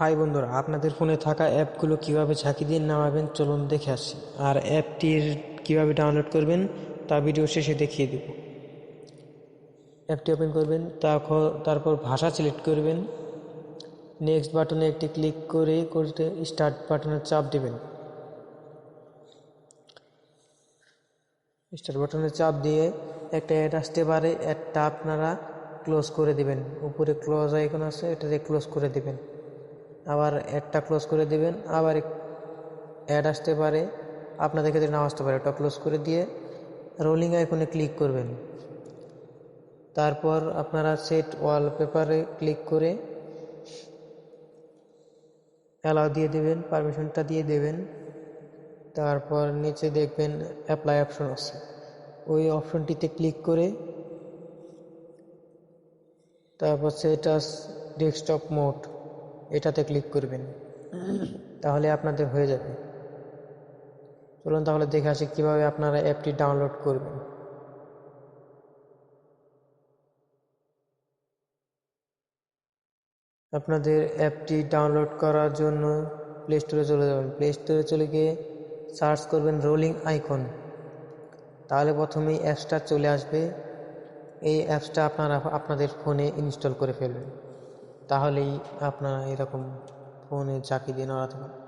High বন্ধুরা, আপনাদের ফোনে থাকা অ্যাপগুলো কীভাবে ঝাঁকি দিয়ে নামাবেন চলুন দেখে আসি। আর অ্যাপটির কীভাবে ডাউনলোড করবেন তা ভিডিও শেষে দেখিয়ে দেব। অ্যাপটি ওপেন করবেন, তারপর তারপর ভাষা সিলেক্ট করবেন। নেক্সট বাটনে একটি ক্লিক করে, করতে স্টার্ট বাটনে চাপ দেবেন। স্টার্ট বাটনে চাপ দিয়ে একটা অ্যাড আসতে পারে অ্যাডটা আপনারা ক্লোজ করে দিবেন। উপরে ক্লোজ আইকন আছে, এটাতে ক্লোজ করে দিবেন। আবার অ্যাডটা ক্লোজ করে দেবেন। আবার অ্যাড আসতে পারে। আপনাদের ক্ষেত্রে নাও আসতে পারে। ওটা ক্লোজ করে দিয়ে রোলিং আইকনে ক্লিক করবেন। তারপর আপনারা সেট ওয়ালপেপারে ক্লিক করে অ্যালাউ দিয়ে দেবেন পারমিশনটা দিয়ে দেবেন। তারপর নিচে দেখবেন অ্যাপ্লাই অপশন আছে। ওই অপশনটিতে ক্লিক করে তারপর সেটাস ডেস্কটপ মোড এটাতে ক্লিক করবেন, তাহলে আপনাদের হয়ে যাবে। চলুন তাহলে দেখে আসি কীভাবে আপনারা অ্যাপটি ডাউনলোড করবেন। আপনাদের অ্যাপটি ডাউনলোড করার জন্য প্লে স্টোরে চলে যাবেন। প্লে স্টোরে চলে গিয়ে সার্চ করবেন রোলিং আইকন তাহলে প্রথমেই অ্যাপসটা চলে আসবে। এই অ্যাপসটা আপনারা আপনাদের ফোনে ইনস্টল করে ফেলবেন। তাহলেই আপনারা এরকম ফোনে ঝাঁকি দিয়ে নড়াতে পারেন